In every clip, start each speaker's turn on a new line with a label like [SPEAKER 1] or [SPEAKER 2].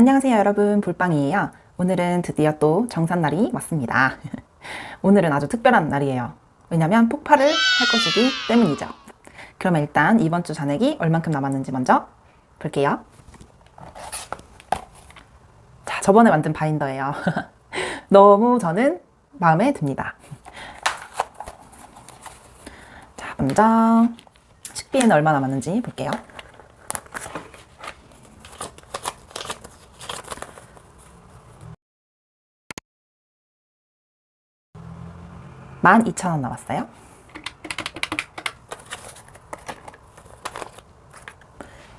[SPEAKER 1] 안녕하세요 여러분. 불빵이에요. 오늘은 드디어 또 정산날이 왔습니다. 오늘은 아주 특별한 날이에요. 왜냐면 폭발을 할 것이기 때문이죠. 그러면 일단 이번 주 잔액이 얼만큼 남았는지 먼저 볼게요. 자 저번에 만든 바인더예요. 너무 저는 마음에 듭니다. 자 먼저 식비에는 얼마 남았는지 볼게요 12,000원 남았어요.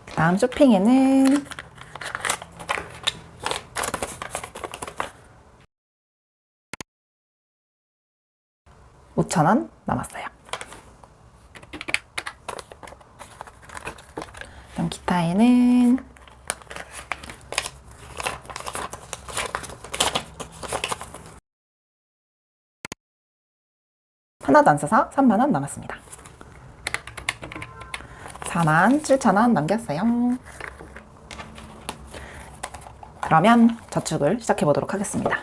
[SPEAKER 1] 그 다음 쇼핑에는 오천 원 남았어요. 그럼 기타에는 하나도 안 써서 3만원 남았습니다. 4만 7천원 남겼어요. 그러면 저축을 시작해 보도록 하겠습니다.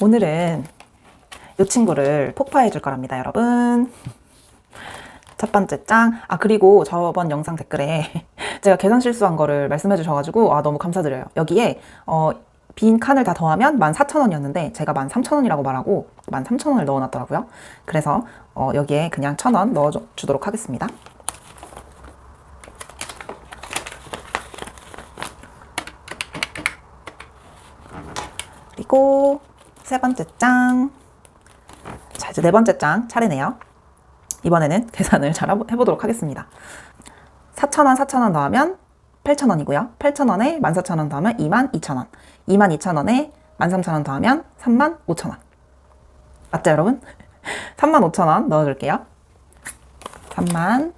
[SPEAKER 1] 오늘은 이 친구를 폭파해 줄 거랍니다, 여러분. 첫 번째 장. 아, 그리고 저번 영상 댓글에 제가 계산 실수한 거를 말씀해 주셔가지고, 아, 너무 감사드려요. 여기에, 어, 빈 칸을 다 더하면 14,000원이었는데, 제가 13,000원이라고 말하고 13,000원을 넣어 놨더라고요. 그래서, 어, 여기에 그냥 1,000원 넣어 주도록 하겠습니다. 그리고 세 번째 장. 자, 이제 네 번째 장 차례네요. 이번에는 계산을 잘 해보- 해보도록 하겠습니다. 4,000원, 4,000원 더하면 8,000원이고요. 8,000원에 14,000원 더하면 22,000원. 22,000원에 13,000원 더하면 35,000원. 맞죠, 여러분? 35,000원 넣어줄게요. 3만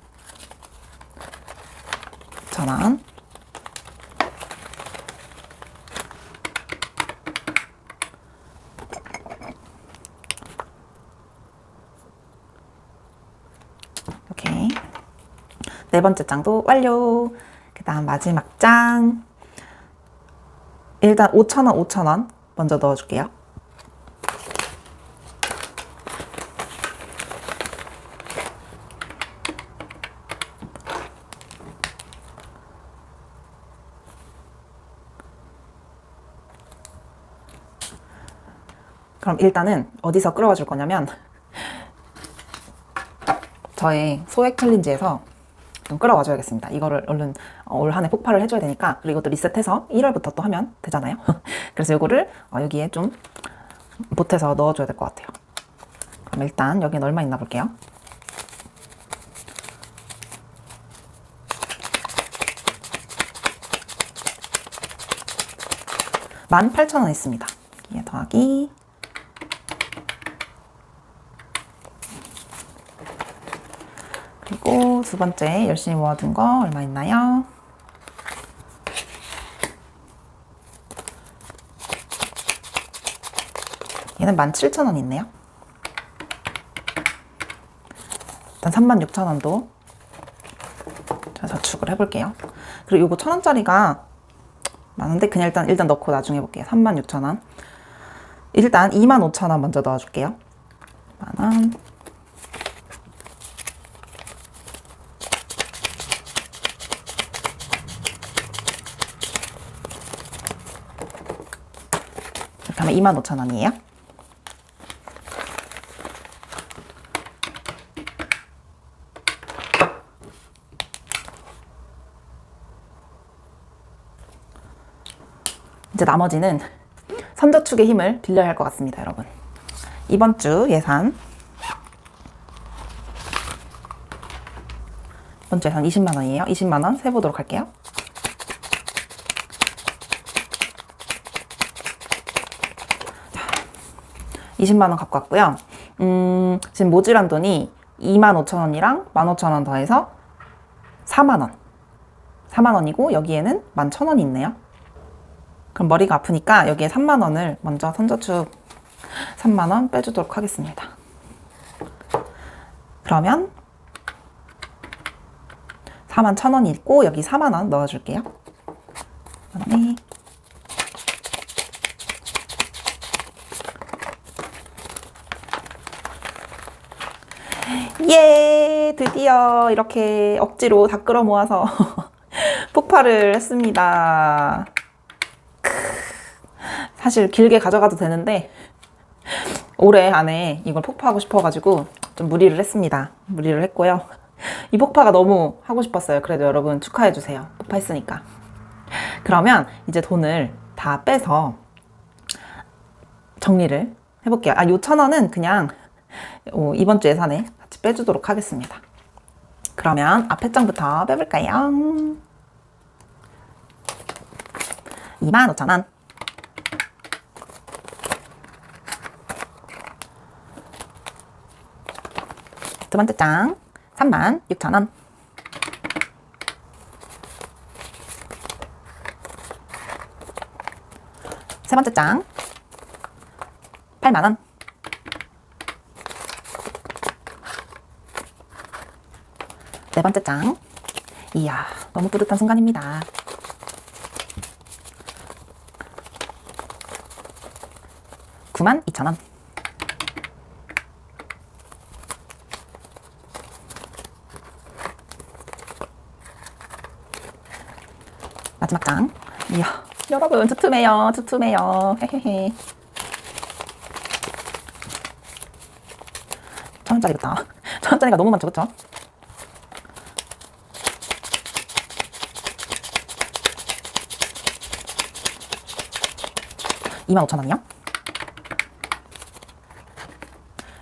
[SPEAKER 1] 1,000원. 오케이. 네 번째 장도 완료. 그 다음 마지막 장. 일단 5,000원, 5,000원 먼저 넣어줄게요. 그럼 일단은 어디서 끌어와 줄 거냐면 저의 소액 챌린지에서 좀 끌어와 줘야겠습니다. 이거를 얼른 어, 올한 해 폭발을 해줘야 되니까 그리고 또 리셋해서 1월부터 또 하면 되잖아요. 그래서 이거를 어, 여기에 좀 보태서 넣어줘야 될 것 같아요. 그럼 일단 여기는 얼마 있나 볼게요. 만 팔천 원 있습니다. 여기에 더하기 그리고 두 번째 열심히 모아둔 거 얼마 있나요? 얘는 17,000원 있네요. 일단 36,000원도 자, 저축을 해볼게요. 그리고 요거 1,000원짜리가 많은데 그냥 일단 일단 넣고 나중에 볼게요. 36,000원. 일단 25,000원 먼저 넣어줄게요. 만원. 이렇게 하면 25,000원이에요. 이제 나머지는 선저축의 힘을 빌려야 할 것 같습니다, 여러분. 이번 주 예산. 이번 주 예산 20만 원이에요. 20만 원 세보도록 할게요. 20만 원 갖고 왔고요. 음, 지금 모질한 돈이 2만 5천 원이랑 1만 5천 원 더해서 4만 원. 4만 원이고 여기에는 1만 1천 원이 있네요. 그럼 머리가 아프니까 여기에 3만 원을 먼저 선저축 3만 원 빼주도록 하겠습니다. 그러면 4만 1천 원이 있고 여기 4만 원 넣어줄게요. 4만 원에 예, 드디어 이렇게 억지로 다 끌어 모아서 폭발을 했습니다. 크, 사실 길게 가져가도 되는데 올해 안에 이걸 폭파하고 싶어가지고 좀 무리를 했습니다. 무리를 했고요. 이 폭파가 너무 하고 싶었어요. 그래도 여러분 축하해주세요. 폭파했으니까. 그러면 이제 돈을 다 빼서 정리를 해볼게요. 아, 요천 원은 그냥 어, 이번 주 예산에 같이 빼주도록 하겠습니다. 그러면 앞에 장부터 빼볼까요? 25,000원. 두 번째 장 36,000원. 세 번째 장 8만원. 네 번째 장. 이야, 너무 뿌듯한 순간입니다. 구만 2천원. 마지막 장. 이야, 여러분, 두툼해요, 두툼해요. 헤헤헤. 천 원짜리부터. 천 원짜리가 너무 많죠, 그쵸? 25,000원이요?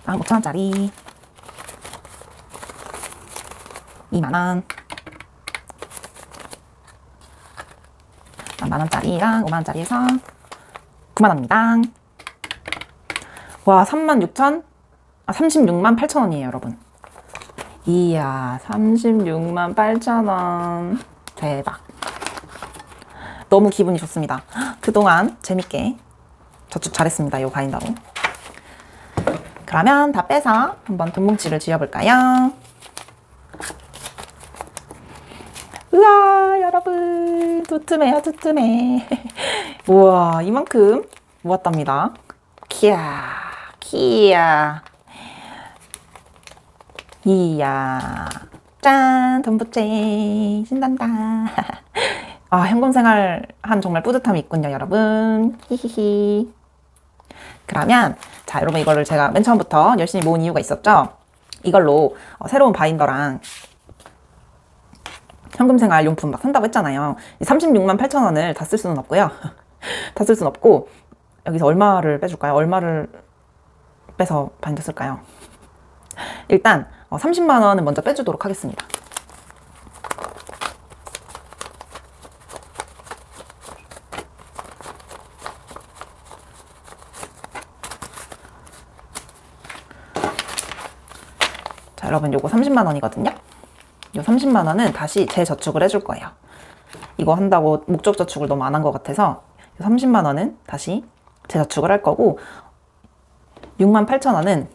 [SPEAKER 1] 아, 5,000원짜리. 2만원. 아, 만원짜리랑 5만원짜리에서 9만원입니다. 와 36,000 아, 36만 8천원이에요 여러분. 이야 36만 8천원. 대박. 너무 기분이 좋습니다. 그동안 재밌게 저축 잘했습니다. 요 바인더로. 그러면 다 빼서 한번 돈뭉치를 지어볼까요? 우와, 여러분. 두툼해요, 두툼해. 우와, 이만큼 모았답니다. 키야, 키야. 이야. 짠, 돈부채. 신난다. 아, 현금 생활 한 정말 뿌듯함이 있군요, 여러분. 히히히. 그러면, 자, 여러분 이거를 제가 맨 처음부터 열심히 모은 이유가 있었죠? 이걸로 어, 새로운 바인더랑 현금 생활 용품 막 산다고 했잖아요. 36만 8천 원을 다 쓸 수는 없고요. 다 쓸 수는 없고, 여기서 얼마를 빼줄까요? 얼마를 빼서 바인더 쓸까요? 일단, 어, 30만 원은 먼저 빼주도록 하겠습니다. 여러분 요거 30만 원이거든요. 요 30만 원은 다시 재저축을 해줄 거예요. 이거 한다고 목적 저축을 너무 안 한 것 같아서 요 30만 원은 다시 재저축을 할 거고 6만 8천 원은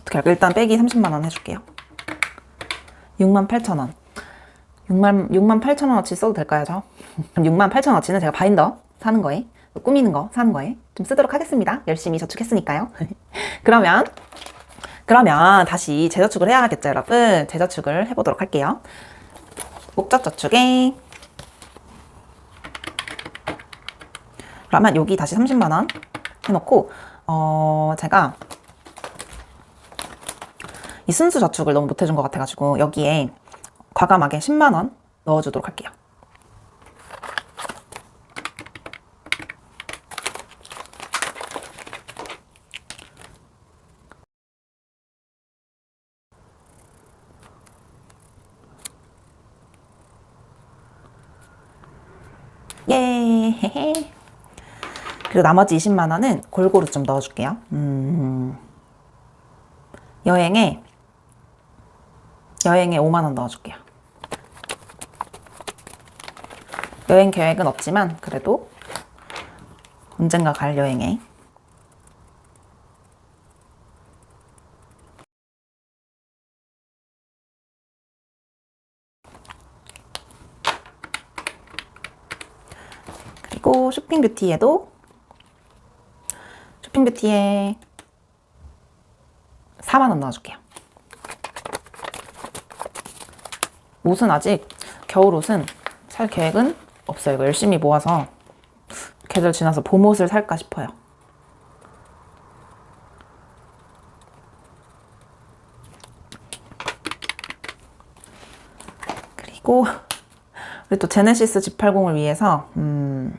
[SPEAKER 1] 어떻게 할까? 일단 빼기 30만 원 해줄게요. 6만 8천 원. 6만, 6만 8천 원어치 써도 될까요, 저? 그럼 6만 8천 원어치는 제가 바인더 사는 거에, 또 꾸미는 거 사는 거에 좀 쓰도록 하겠습니다. 열심히 저축했으니까요. 그러면 그러면 다시 재저축을 해야겠죠, 여러분? 재저축을 해보도록 할게요. 목적 저축에 그러면 여기 다시 30만 원 해놓고 어 제가 이 순수 저축을 너무 못 해준 것 같아가지고 여기에 과감하게 10만 원 넣어주도록 할게요. 예. 그리고 나머지 20만 원은 골고루 좀 넣어줄게요. 음. 여행에 여행에 5만 원 넣어줄게요. 여행 계획은 없지만 그래도 언젠가 갈 여행에 그리고 쇼핑 뷰티에도 쇼핑 뷰티에 4만 원 넣어줄게요. 옷은 아직 겨울 옷은 살 계획은 없어요. 이거 열심히 모아서 계절 지나서 봄 옷을 살까 싶어요. 그리고 우리 또 제네시스 G80을 위해서 음,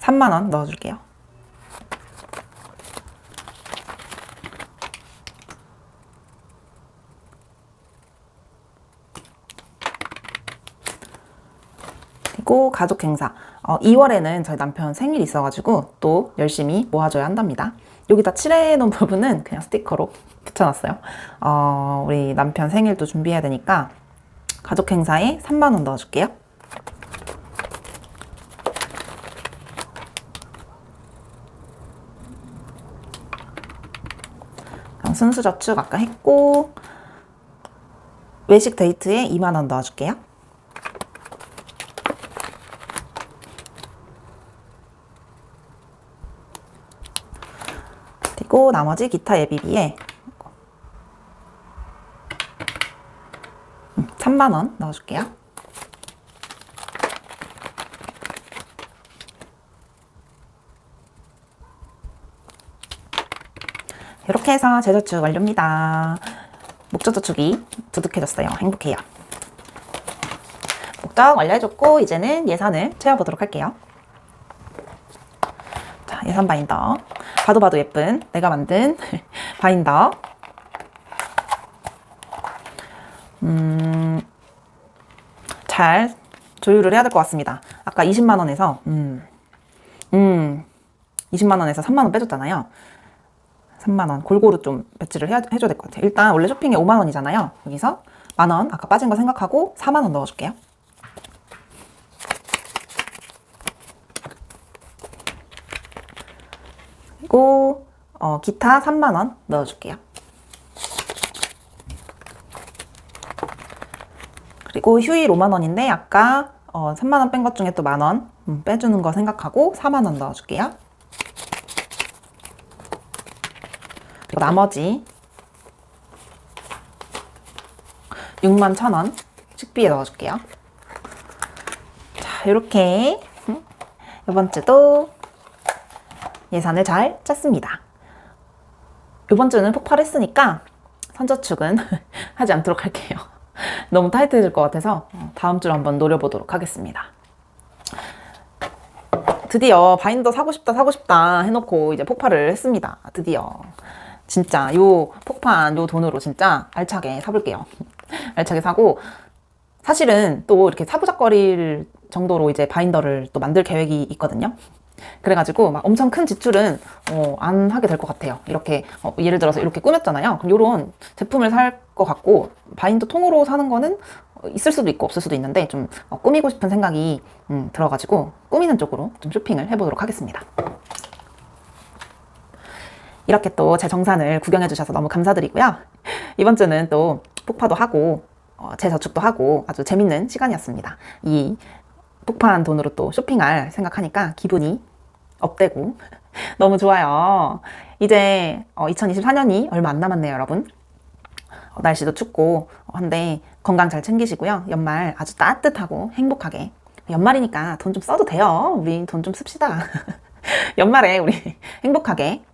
[SPEAKER 1] 3만 원 넣어줄게요. 그리고 가족 행사. 어, 2월에는 저희 남편 생일이 있어가지고 또 열심히 모아줘야 한답니다. 여기다 칠해놓은 부분은 그냥 스티커로 붙여놨어요. 어, 우리 남편 생일도 준비해야 되니까 가족 행사에 3만원 넣어줄게요. 순수 저축 아까 했고 외식 데이트에 2만원 넣어줄게요. 그리고 나머지 기타 예비비에 3만원 넣어줄게요. 이렇게 해서 재저축 완료입니다. 목적 저축이 두둑해졌어요. 행복해요. 목적 완료해줬고 이제는 예산을 채워보도록 할게요. 자, 예산 바인더. 봐도 봐도 예쁜 내가 만든 바인더. 음, 잘 조율을 해야 될 것 같습니다. 아까 20만 원에서 음, 음, 20만 원에서 3만 원 빼줬잖아요. 3만 원 골고루 좀 배치를 해야, 해줘야 될 것 같아요. 일단 원래 쇼핑이 5만 원이잖아요. 여기서 만원 아까 빠진 거 생각하고 4만 원 넣어줄게요. 그리고 어, 기타 3만 원 넣어줄게요. 그리고 휴일 5만 원인데 아까 어, 3만 원 뺀 것 중에 또 만원 음, 빼주는 거 생각하고 4만 원 넣어줄게요. 그리고 나머지 6만 1천 원 식비에 넣어줄게요. 자, 이렇게 음, 이번 주도 예산을 잘 짰습니다. 이번 주는 폭발했으니까 선저축은 하지 않도록 할게요. 너무 타이트해질 것 같아서 다음 주로 한번 노려보도록 하겠습니다. 드디어 바인더 사고 싶다 사고 싶다 해놓고 이제 폭발을 했습니다. 드디어 진짜 요 폭판 요 돈으로 진짜 알차게 사볼게요. 알차게 사고 사실은 또 이렇게 사부작거릴 정도로 이제 바인더를 또 만들 계획이 있거든요. 그래가지고 막 엄청 큰 지출은 어, 안 하게 될 것 같아요. 이렇게 어, 예를 들어서 이렇게 꾸몄잖아요. 그럼 이런 제품을 살 것 같고 바인더 통으로 사는 거는 어, 있을 수도 있고 없을 수도 있는데 좀 어, 꾸미고 싶은 생각이 음, 들어가지고 꾸미는 쪽으로 좀 쇼핑을 해보도록 하겠습니다. 이렇게 또 제 정산을 구경해 주셔서 너무 감사드리고요. 이번 주는 또 폭파도 하고 어, 제 저축도 하고 아주 재밌는 시간이었습니다. 이 폭파한 돈으로 또 쇼핑할 생각하니까 기분이 업되고 너무 좋아요. 이제 2024년이 얼마 안 남았네요, 여러분. 어, 날씨도 춥고 한데 건강 잘 챙기시고요. 연말 아주 따뜻하고 행복하게. 연말이니까 돈 좀 써도 돼요. 우리 돈 좀 씁시다. 연말에 우리 행복하게 어,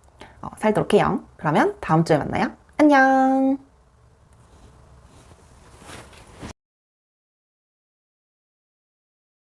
[SPEAKER 1] 살도록 해요. 그러면 다음 주에 만나요. 안녕.